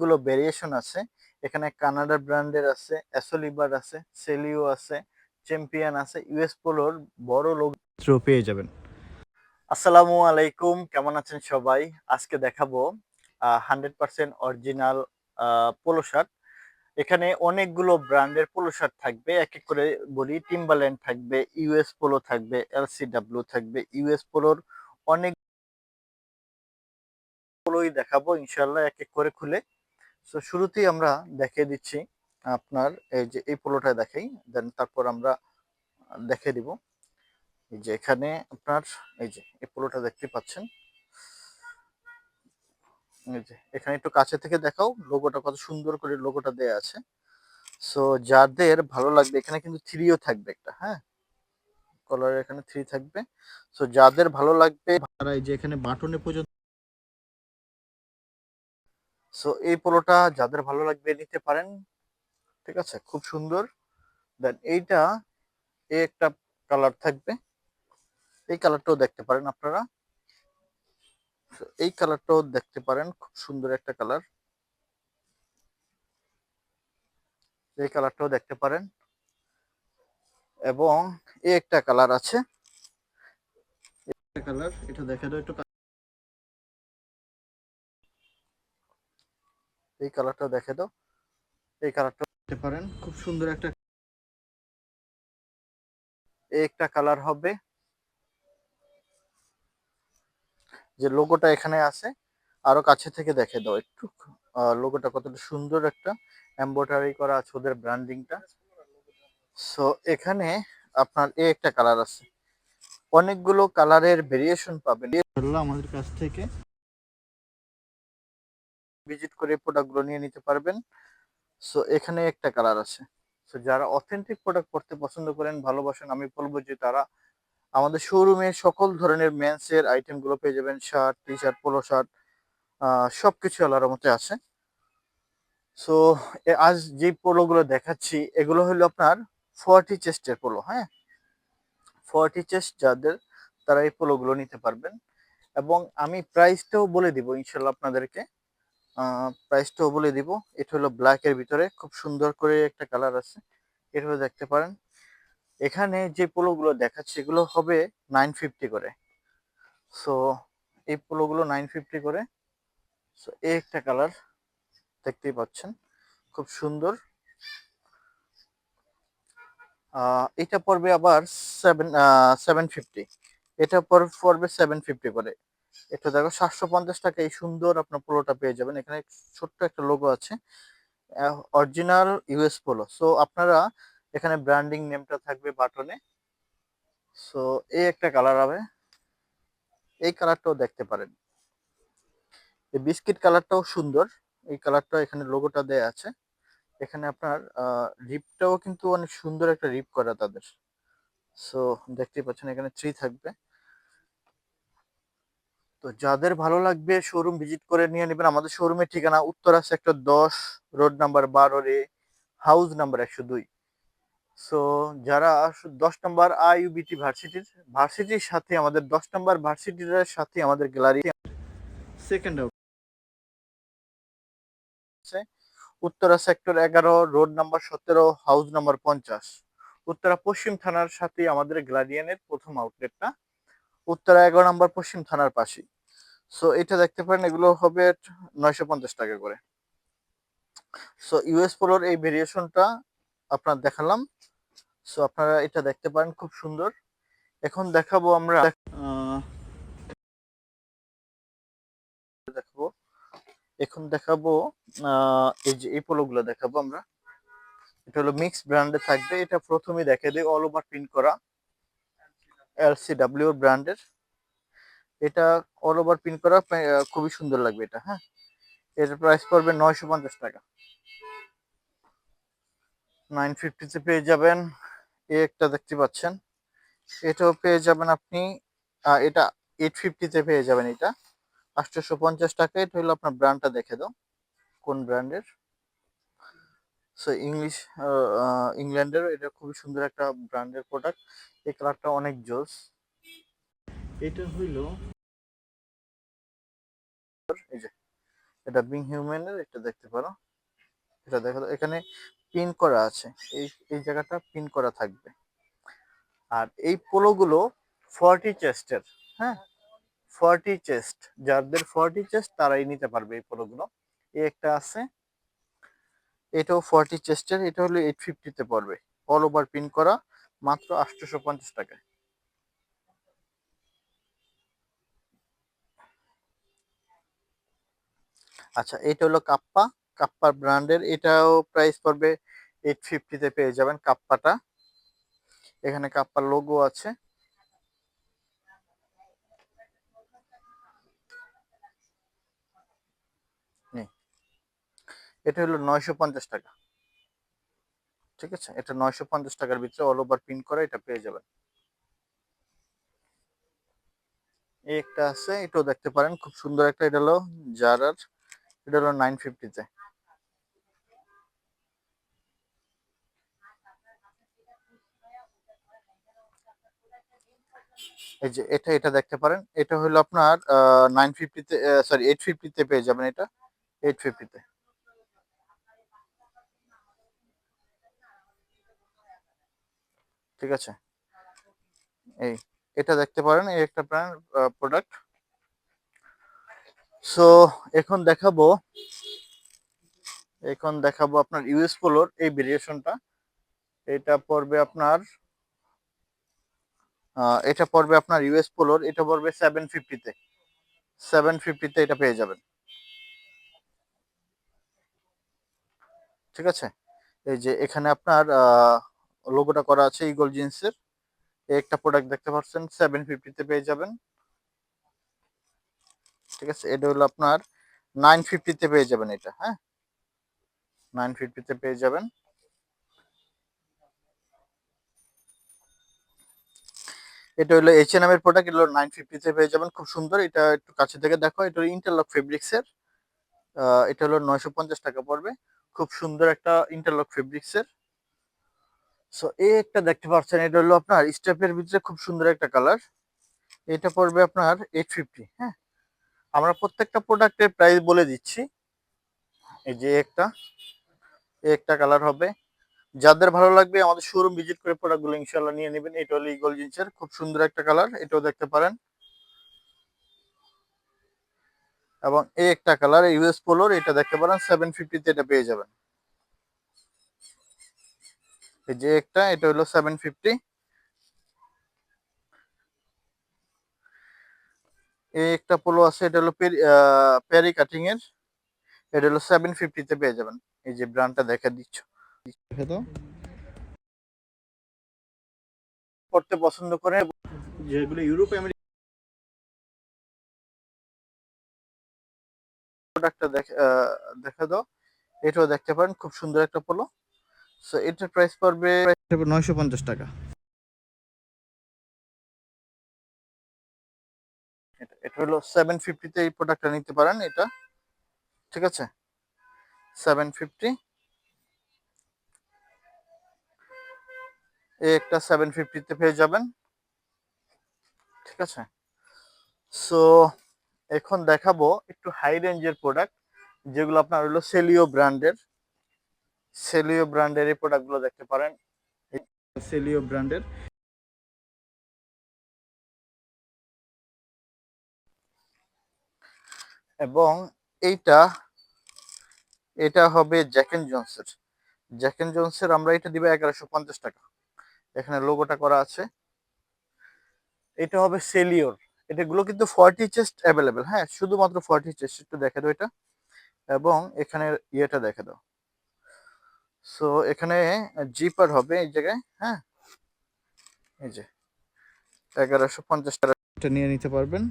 গুলো ভেরিয়েশন আছে। এখানে কানাডার ব্র্যান্ডের আছে অ্যাসোলিবার আছে সেলিও আছে চ্যাম্পিয়ন আছে ইউএস পোলোর বড় লোক পেয়ে যাবেন। আসসালামু আলাইকুম, কেমন আছেন সবাই? আজকে দেখাবো hundred percent original polo shirt এখানে অনেকগুলো ব্র্যান্ডের পোলো শার্ট থাকবে এক এক করে বলি টিম্বারল্যান্ড থাকবে ইউএস পোলো থাকবে এলসিডাব্লিউ থাকবে ইউএস পোলোর অনেক পোলোই দেখাবো ইনশাল্লাহ এক এক করে খুলে। তো শুরুতেই আমরা দেখিয়ে দিচ্ছি আপনার এই যে এই পোলোটা দেখাই দেন তারপর আমরা দেখে দিব। এই যে এখানে আপনার এই যে এই পোলোটা দেখতে পাচ্ছেন। এই যে এখানে একটু কাছে থেকে দেখাও লোগোটা কত সুন্দর করে লোগোটা দেয়া আছে। সো যাদের ভালো লাগবে, এখানে কিন্তু থ্রিও থাকবে একটা হ্যাঁ? কলার এখানে থ্রি থাকবে। সো যাদের ভালো লাগবে, তারা এই যে এখানে বাটনে পর্যন্ত সো এই পোলোটা যাদের ভালো লাগবে নিতে পারেন, ঠিক আছে? খুব সুন্দর। দেন এইটা, এই একটা কালার থাকবে। এই কালারটাও দেখতে পারেন আপনারা। এই কালারটাও দেখতে পারেন, খুব সুন্দর একটা কালার এই কালারটাও দেখতে পারেন। এবং এই একটা কালার আছে। কালার এটা দেখে দাও, একটু এই কালারটা দেখে দাও। এই কালারটা দেখতে পারেন। খুব সুন্দর একটা একটা কালার হবে। যে লোগোটা এখানে আছে, আরও কাছে থেকে দেখে দাও একটু। লোগোটা কতটা সুন্দর একটা এমব্রয়ডারি করা আছে ওদের ব্র্যান্ডিংটা সো এখানে আপনার এই একটা কালার আছে। অনেকগুলো কালারের ভেরিয়েশন পাবেন। আমাদের কাছ থেকে ভিজিট করে প্রোডাক্টগুলো নিয়ে নিতে পারবেন। সো এখানে একটা কালার আছে। সো যারা অথেন্টিক প্রোডাক্ট পড়তে পছন্দ করেন, ভালোবাসেন, আমি বলব যে তারা আমাদের শোরুমে সকল ধরনের মেন্সের আইটেমগুলো পেয়ে যাবেন। Shirt T shirt polo shirt সব কিছু আলার মধ্যে আছে সো আজ যে পোলোগুলো দেখাচ্ছি, এগুলো হলো আপনার ফোয়ার্টি চেস্টের পোলো হ্যাঁ? ফোয়ার্টি চেস্ট যাদের, তারা এই পোলোগুলো নিতে পারবেন। এবং আমি প্রাইসটাও বলে দিব ইনশাল্লাহ আপনাদেরকে। প্রাইসটাও বলে দিব। এটা হলো ব্ল্যাকের ভিতরে। খুব সুন্দর করে একটা কালার আছে। এটা দেখতে পারেন। এখানে যে পোলোগুলো দেখাচ্ছে, এগুলো হবে নাইন ফিফটি করে। সো এই পোলোগুলো নাইন ফিফটি করে। সো এই একটা কালার দেখতেই পাচ্ছেন। খুব সুন্দর। এটা পড়বে আবার সেভেন সেভেন ফিফটি এটা পড়বে সেভেন ফিফটি করে। এটা দেখো, সাতশো পঞ্চাশ টাকা এই সুন্দর আপনার পোলোটা পেয়ে যাবেন। এখানে ছোট্ট একটা লোগো আছে। অরিজিনাল ইউএস পোলো সো আপনারা এখানে ব্র্যান্ডিং নেমটা থাকবে বাটনে সো এই একটা কালার হবে। এই কালারটাও দেখতে পারেন। এই বিস্কিট কালারটাও সুন্দর। এই কালারটা এখানে লোগোটা দেয়া আছে। এখানে আপনার রিপটাও কিন্তু অনেক সুন্দর একটা রিপ করা তাদের। সো দেখতেই পাচ্ছেন এখানে থ্রি থাকবে। তো যাদের ভালো লাগবে শোরুম ভিজিট করে নিয়ে নেবেন। আমাদের শোরুমের ঠিকানা উত্তরা সেক্টর দশ রোড নাম্বার বারো রে হাউস নাম্বার একশো দুই। সো যারা দশ নম্বর আইইউবিটি ভার্সিটির ভার্সিটির সাথে আমাদের দশ নম্বর ভার্সিটির সাথে আমাদের গ্যালারি সেকেন্ড উত্তরা সেক্টর এগারো রোড নাম্বার সতেরো হাউস নাম্বার পঞ্চাশ। উত্তরা পশ্চিম থানার সাথে আমাদের গ্লাডিয়ানের প্রথম আউটলেটটা উত্তরা এগারো নম্বর পশ্চিম থানার পাশে সো এটা দেখতে পারেন, এগুলো হবে নয়শো পঞ্চাশ টাকা করে। সো ইউএস পোলোর এই ভেরিয়েশনটা আপনার দেখালাম। সো আপনারা এটা দেখতে পারেন, খুব সুন্দর। এখন দেখাবো আমরা দেখাবো। এখন দেখাবো এই যে এই পোলোগুলো দেখাবো আমরা। এটা হলো মিক্স ব্র্যান্ডে থাকবে। এটা প্রথমেই দেখে দিই অল ওভার প্রিন্ট করা। এলসিডাব্লিউ ব্র্যান্ডের। এটা অল ওভার প্রিন্ট করা খুবই সুন্দর লাগবে এটা হ্যাঁ? এর প্রাইস পড়বে নয়শো পঞ্চাশ টাকা। নাইন ফিফটিতে পেয়ে যাবেন, এ একটা দেখতে পাচ্ছেন। এটাও পেয়ে যাবেন আপনি এটা এইট ফিফটিতে পেয়ে যাবেন এটা। আটশোশো পঞ্চাশ টাকা এটা হলো আপনার ব্র্যান্ডটা দেখে দাও, কোন ব্র্যান্ডের সো ইংলিশ ইংল্যান্ডের এটা খুবই সুন্দর একটা ব্র্যান্ডের প্রোডাক্ট এই কালারটা অনেক জোস। এটা হইল এই যে, এটা বিং হিউম্যানের এটা দেখতে পারো। এটা দেখো, এখানে পিন করা আছে। এই এই জায়গাটা পিন করা থাকবে। আর এই পোলোগুলো ফর্টি চেস্টের হ্যাঁ? ফর্টি চেস্ট যাদের ফর্টি চেস্ট তারাই নিতে পারবে এই পোলোগুলো। এই একটা আছে। এটাও ফর্টি চেস্টের এটা হলো এইট ফিফটিতে পড়বে। অল ওভার পিন করা, মাত্র আটশোশো পঞ্চাশ টাকায়। আচ্ছা এটা হলো কাপ্পা। কাপ্পা ব্র্যান্ডের, এটাও প্রাইস পড়বে এইট ফিফটিতে পেয়ে যাবেন কাপ্পাটা। এখানে কাপ্পার লোগো আছে নে। এটা হলো নয়শো পঞ্চাশ টাকা। ঠিক আছে? এটা নয়শো পঞ্চাশ টাকার ভিতরে অল ওভার প্রিন্ট করা এটা পেয়ে যাবেন। এই একটা আছে, এটাও দেখতে পারেন, খুব সুন্দর একটা এটা হলো জারার এটা হলো নাইন ফিফটিতে এই যে এটা এটা দেখতে পারেন, এটা হলো আপনার নাইন ফিফটিতে সরি এইট ফিফটিতে পেয়ে যাবেন এটা এইট ফিফটিতে ঠিক আছে? এই, এটা দেখতে পারেন, এই একটা ব্র্যান্ড প্রোডাক্ট সো এখন দেখাবো এখন দেখাবো আপনার ইউএস পোলোর এই ভেরিয়েশনটা এটা পড়বে আপনার এটা পড়বে আপনার ইউএস পোলোর এটা পড়বে সেভেন ফিফটিতে সেভেন ফিফটিতে এটা পেয়ে যাবেন। ঠিক আছে? এই যে, এখানে আপনার লোগোটা করা আছে ইগল জিন্সের একটা প্রোডাক্ট দেখতে পাচ্ছেন সেভেন ফিফটিতে পেয়ে যাবেন। ঠিক আছে এটা হলো আপনার নাইন ফিফটিতে পেয়ে যাবেন এটা হ্যাঁ? নাইন ফিফটিতে পেয়ে যাবেন। এটা হলো এইচ এন এর প্রোডাক্ট এগুলো নাইন ফিফটিতে পেয়ে যাবেন খুব সুন্দর। এটা একটু কাছে থেকে দেখো এটা ইন্টারলক ফেব্রিক্স এর। আহ, এটা হলো নয়শো পঞ্চাশ টাকা পড়বে। খুব সুন্দর একটা ইন্টারলক ফেব্রিক্স এর। সো এই একটা দেখতে পাচ্ছেন, এটা হলো আপনার স্টেপের ভিতরে খুব সুন্দর একটা কালার এটা পড়বে আপনার এইট ফিফটি হ্যাঁ? আমরা প্রত্যেকটা প্রোডাক্টের প্রাইস বলে দিচ্ছি। এই যে একটা একটা কালার হবে। যাদের ভালো লাগবে আমাদের শোরুম ভিজিট করে প্রোডাক্টগুলো ইনশাল্লাহ নিয়ে নেবেন। এটা হলো ইগল জিন্সের, খুব সুন্দর একটা কালার এটাও দেখতে পারেন। এবং এই একটা কালার ইউএস পোলোর এটা দেখতে পারেন সেভেন ফিফটিতে এটা পেয়ে যাবেন। এই যে একটা এটা হলো সেভেন ফিফটি এই একটা পোলো আছে এটা হলো প্যারি কাটিং এর। এটা হলো সেভেন ফিফটিতে পেয়ে যাবেন। এই যে ব্র্যান্ডটা দেখা দিচ্ছ। দেখে পড়তে পছন্দ করে। যেগুলো ইউরোপ আমেরিকা প্রোডাক্টটা দেখে আহ, দেখা দাও। এটাও দেখতে পারেন খুব সুন্দর একটা পোলো সো এটার প্রাইস পড়বে নয়শো পঞ্চাশ টাকা। এটা হলো সেভেন ফিফটিতে এই প্রোডাক্টটা নিতে পারেন এটা। ঠিক আছে? সেভেন ফিফটি একটা সেভেন ফিফটিতে পেয়ে যাবেন। ঠিক আছে? সো এখন দেখাবো একটু হাই রেঞ্জের প্রোডাক্ট যেগুলো আপনার হলো সেলিও ব্র্যান্ডের সেলিও ব্র্যান্ডের এই প্রোডাক্টগুলো দেখতে পারেন। সেলিও ব্র্যান্ডের এবং এইটা এটা হবে জ্যাকেন জনসের জ্যাক এন্ড জনসের আমরা এটা দিব এগারোশো পঞ্চাশ টাকা। এখানে লোগোটা করা আছে। এটা হবে সেলিওর এটাগুলো কিন্তু ফর্টি চেস্ট অ্যাভেলেবেল হ্যাঁ শুধুমাত্র ফর্টি চেস্ট একটু দেখে দাও এটা। এবং এখানে ইয়েটা দেখে দাও। সো এখানে জিপার হবে এই জায়গায় হ্যাঁ? এই যে এগারোশো পঞ্চাশ টাকা। নিয়ে নিতে পারবেন।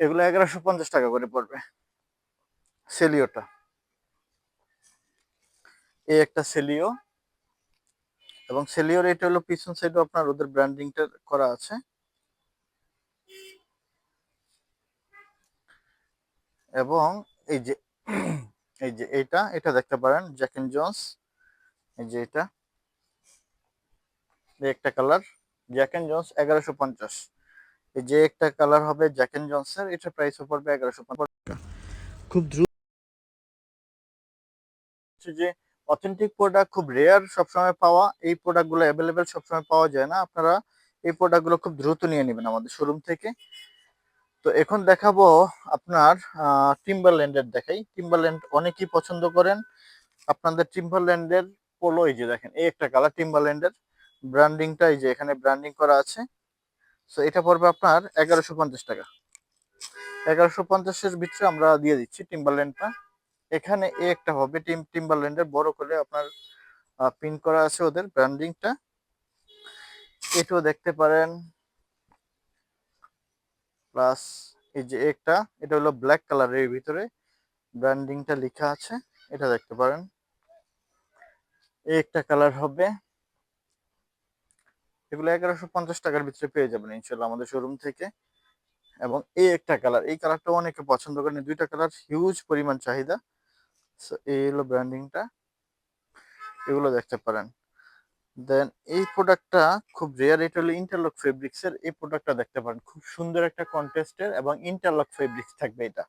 এগুলো এগারোশো পঞ্চাশ টাকা করে পড়বে সেলিওটা। এই একটা সেলিও এবং সেলিওর এটা হলো পিছন সাইডে আপনার ওদের ব্র্যান্ডিংটা করা আছে। এবং এই যে এই যে এটা এটা দেখতে পারেন জ্যাক জন্স এই যে এটা। এই একটা কালার জ্যাক জন্স এগারোশো পঞ্চাশ। এই যে একটা কালার হবে জ্যাক এন্ড জনসের এটা প্রাইস পড়বে এগারোশো টাকা খুব দ্রুত যে অথেন্টিক প্রোডাক্ট খুব রেয়ার সবসময় পাওয়া, এই প্রোডাক্টগুলো অ্যাভেলেবেল সবসময় পাওয়া যায় না। আপনারা এই প্রোডাক্টগুলো খুব দ্রুত নিয়ে নেবেন আমাদের শোরুম থেকে। তো এখন দেখাবো আপনার টিম্বারল্যান্ডের দেখাই। টিম্বারল্যান্ড অনেকেই পছন্দ করেন। আপনাদের টিম্বারল্যান্ডের পোলো এই যে দেখেন, এই একটা কালার টিম্বারল্যান্ডের ব্র্যান্ডিংটা এই যে এখানে ব্র্যান্ডিং করা আছে। সো এটা পড়বে আপনার এগারোশো পঞ্চাশ টাকা। এগারোশো পঞ্চাশের ভিতরে আমরা দিয়ে দিচ্ছি টিম্বারল্যান্ডটা এখানে এ একটা হবে টিম টিম্বারল্যান্ডের বড় করে আপনার পিন করা আছে ওদের ব্র্যান্ডিংটা এটাও দেখতে পারেন। প্লাস এই যে একটা, এটা হলো ব্ল্যাক কালারের ভিতরে ব্র্যান্ডিংটা লেখা আছে, এটা দেখতে পারেন। একটা কালার হবে। এগুলো এগারোশো পঞ্চাশ টাকার ভিতরে পেয়ে যাবেন ইনশাল্লাহ আমাদের শোরুম থেকে। এবং এই একটা কালার এই কালারটা অনেকে পছন্দ করেন। দুইটা কালার হিউজ পরিমাণ চাহিদা। এই হলো ব্র্যান্ডিংটা এগুলো দেখতে পারেন। দেন এই প্রোডাক্টটা খুব রেয়ার এটা হলো ইন্টারলক ফেব্রিক্স এর এই প্রোডাক্টটা দেখতে পারেন। খুব সুন্দর একটা কন্টেস্টের এবং ইন্টারলক ফেব্রিক্স থাকবে এটা।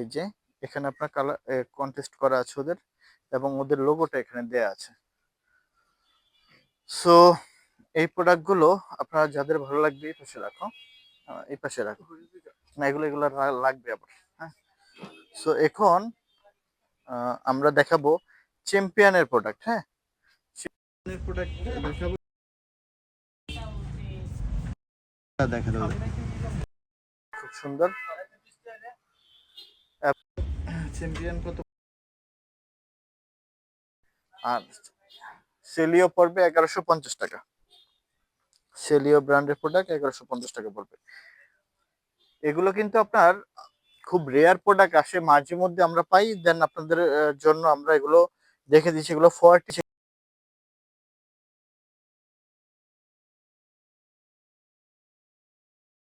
এই যে, এখানে আপনার কালার কন্টেস্ট করা আছে ওদের এবং ওদের লোগোটা এখানে দেয়া আছে। সো এই প্রোডাক্টগুলো আপনার যাদের ভালো লাগবে, এই পাশে রাখো। এই পাশে রাখো। না, এগুলো এগুলো লাগবে আবার হ্যাঁ। সো এখন আমরা দেখাবো চ্যাম্পিয়নের প্রোডাক্ট হ্যাঁ? চ্যাম্পিয়নের প্রোডাক্ট দেখাবো। দেখা দাও খুব সুন্দর। চ্যাম্পিয়ন কত? আর সেলিও পড়বে এগারোশো পঞ্চাশ টাকা। সেলিও ব্র্যান্ডের প্রোডাক্ট এগারোশো পঞ্চাশ টাকা পড়বে। এগুলো কিন্তু আপনার খুব রেয়ার প্রোডাক্ট আসে মাঝে মধ্যে আমরা পাই দেন আপনাদের জন্য আমরা এগুলো দেখে দিচ্ছি এগুলো ফোরটি